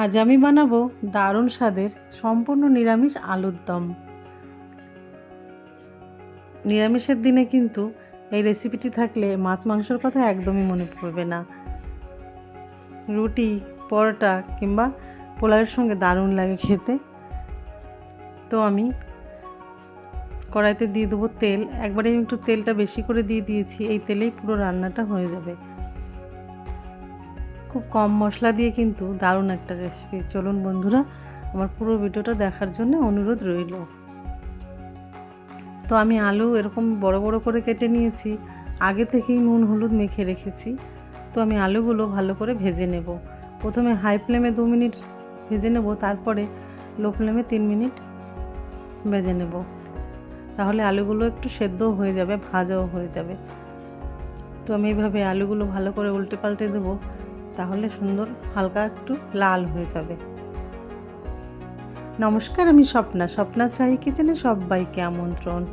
আজ আমি বানাবো দারুণ স্বাদের সম্পূর্ণ নিরামিষ আলুর দম। নিরামিষের দিনে কিন্তু এই রেসিপিটি থাকলে মাছ মাংসর কথা একদমই মনে পড়বে না। রুটি, পরোটা কিংবা পোলাওয়ের সঙ্গে দারুণ লাগে খেতে। তো আমি কড়াইতে দিয়ে দেবো তেল। একবারে একটু তেলটা বেশি করে দিয়ে দিয়েছি, এই তেলেই পুরো রান্নাটা হয়ে যাবে। খুব কম মশলা দিয়ে কিন্তু দারুণ একটা রেসিপি চলুন বন্ধুরা, আমার পুরো ভিডিওটা দেখার জন্য অনুরোধ রইল। তো আমি আলু এরকম বড় বড় করে কেটে নিয়েছি। আগে থেকেই নুন, হলুদ মেখে রেখেছি। তো আমি আলুগুলো ভালো করে ভেজে নেব। প্রথমে হাই ফ্লেমে দু মিনিট ভেজে নেব, তারপরে লো ফ্লেমে তিন মিনিট ভেজে নেব। তাহলে আলুগুলো একটু সেদ্ধও হয়ে যাবে, ভাজাও হয়ে যাবে। তো আমি এইভাবে আলুগুলো ভালো করে উল্টে পাল্টে দেবো। তাহলে সুন্দর হালকা একটু লাল হয়ে যাবে। নমস্কার, আমি স্বপ্না। স্বপ্না শাহী কিচেনে সবাইকে আমন্ত্রণ।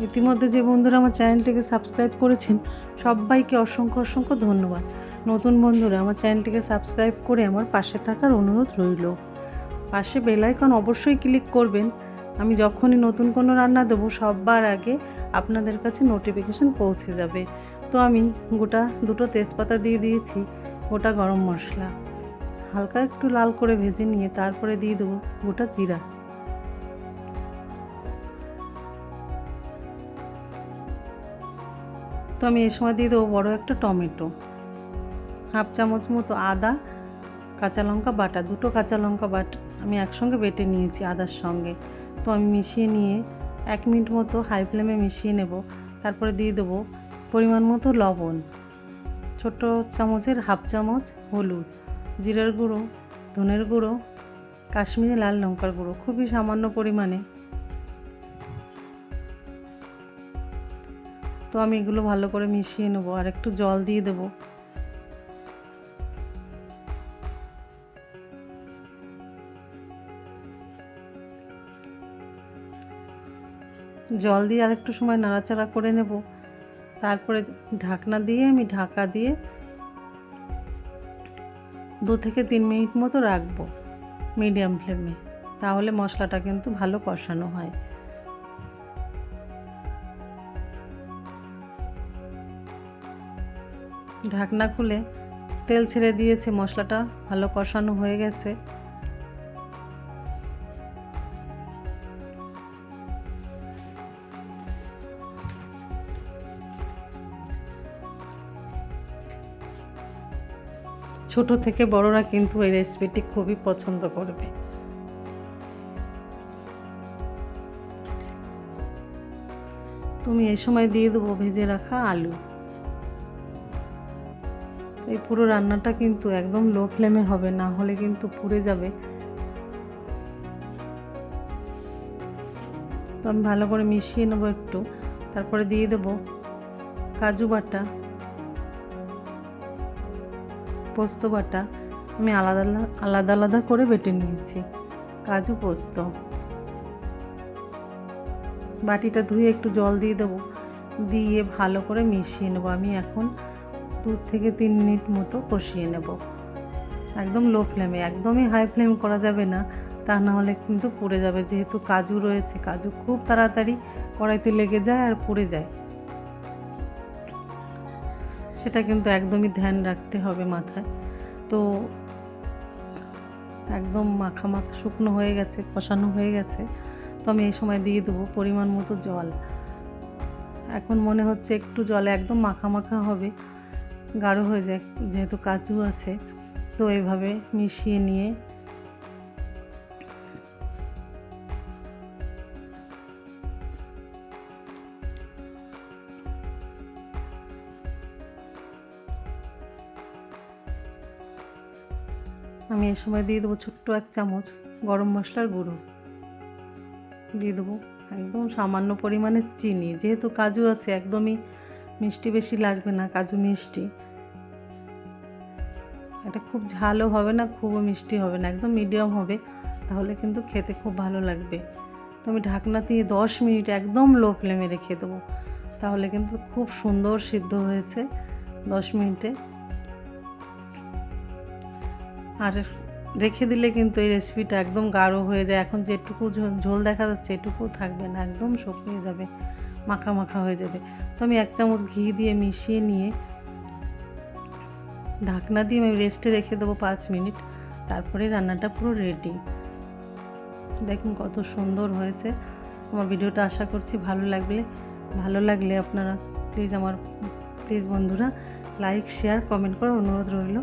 ইতিমধ্যে যে বন্ধুরা আমার চ্যানেলটিকে সাবস্ক্রাইব করেছেন, সবাইকে অসংখ্য অসংখ্য ধন্যবাদ। নতুন বন্ধুরা, আমার চ্যানেলটিকে সাবস্ক্রাইব করে আমার পাশে থাকার অনুরোধ রইল। পাশে বেলাইকন অবশ্যই ক্লিক করবেন। আমি যখনই নতুন কোনো রান্না দেবো সববার আগে আপনাদের কাছে নোটিফিকেশান পৌঁছে যাবে। তো আমি গোটা দুটো তেজপাতা দিয়ে দিয়েছি, গোটা গরম মশলা। হালকা একটু লাল করে ভেজে নিয়ে তারপরে দিয়ে দেবো গোটা জিরা। তো আমি এ সময় দিয়ে দেবো বড়ো একটা টমেটো। হাফ চামচ মতো আদা, কাঁচা লঙ্কা বাটা, দুটো কাঁচা লঙ্কা বাটা আমি একসঙ্গে বেটে নিয়েছি আদার সঙ্গে। তো আমি মিশিয়ে নিয়ে এক মিনিট মতো হাই ফ্লেমে মিশিয়ে নেব। তারপরে দিয়ে দেবো পরিমাণ মতো লবণ, ছোট চামচের হাফ চামচ হলুদ, জিরার গুঁড়ো, ধনের গুঁড়ো, কাশ্মীরি লাল লঙ্কার গুঁড়ো, খুবই সামান্য পরিমাণে। তো আমি এগুলো ভালো করে মিশিয়ে নেব আর একটু জল দিয়ে দেবো। জল দিয়ে আর একটু সময় নাড়াচাড়া করে নেব। তারপরে ঢাকনা দিয়ে আমি ঢাকা দিয়ে দু থেকে তিন মিনিট মতো রাখব মিডিয়াম ফ্লেমে। তাহলে মশলাটা কিন্তু ভালো কষানো হয়। ঢাকনা খুলে তেল ছেড়ে দিয়েছে, মশলাটা ভালো কষানো হয়ে গেছে। ছোট থেকে বড়রা কিন্তু এই রেসিপিটি খুবই পছন্দ করবে। তুমি এই সময় দিয়ে দেবো ভেজে রাখা আলু। এই পুরো রান্নাটা কিন্তু একদম লো ফ্লেমে হবে, না হলে কিন্তু পুড়ে যাবে। তো আমি ভালো করে মিশিয়ে নেব একটু। তারপরে দিয়ে দেবো কাজু বাটা। পোস্ত বাটা আমি আলাদা আলাদা আলাদা করে বেটে নিয়েছি। কাজু পোস্ত। বাটিটা ধুয়ে একটু জল দিয়ে দেবো। দিয়ে ভালো করে মিশিয়ে নেব। আমি এখন দু থেকে তিন মিনিট মতো কষিয়ে নেব। একদম লো ফ্লেমে একদমই হাই ফ্লেম করা যাবে না। তা না হলে কিন্তু পুড়ে যাবে। যেহেতু কাজু রয়েছে, কাজু খুব তাড়াতাড়ি কড়াইতে লেগে যায় আর পুড়ে যায়। সেটা কিন্তু একদমই ধ্যান রাখতে হবে মাথায়। তো একদম মাখা মাখা শুকনো হয়ে গেছে, কষানো হয়ে গেছে। তো আমি এই সময় দিয়ে দেবো পরিমাণ মতো জল। এখন মনে হচ্ছে একটু জলে একদম মাখা মাখা হবে, গাঢ় হয়ে যায় যেহেতু কাজু আছে। তো এইভাবে মিশিয়ে নিয়ে আমি এ সময় দিয়ে দেবো ছোট্ট এক চামচ গরম মশলার গুঁড়ো। দিয়ে দেবো একদম সামান্য পরিমাণে চিনি, যেহেতু কাজু আছে, একদমই মিষ্টি বেশি লাগবে না, কাজু মিষ্টি। এটা খুব ঝালও হবে না, খুবও মিষ্টি হবে না, একদম মিডিয়াম হবে, তাহলে কিন্তু খেতে খুব ভালো লাগবে। তো আমি ঢাকনা দিয়ে দশ মিনিট একদম লো ফ্লেমে রেখে দেবো, তাহলে কিন্তু খুব সুন্দর সিদ্ধ হয়েছে দশ মিনিটে। আর রেখে দিলে কিন্তু এই রেসিপিটা একদম গাঢ় হয়ে যায়। এখন যেটুকু ঝোল- দেখা যাচ্ছে এটুকু থাকবে না, একদম শুকিয়ে যাবে, মাখা মাখা হয়ে যাবে। তো আমি এক চামচ ঘি দিয়ে মিশিয়ে নিয়ে ঢাকনা দিয়ে আমি রেস্টে রেখে দেবো পাঁচ মিনিট। তারপরে রান্নাটা পুরো রেডি দেখুন কত সুন্দর হয়েছে। আমার ভিডিওটা আশা করছি ভালো লাগলে ভালো লাগলে আপনারা প্লিজ আমার প্লিজ বন্ধুরা লাইক শেয়ার কমেন্ট করার অনুরোধ রইল।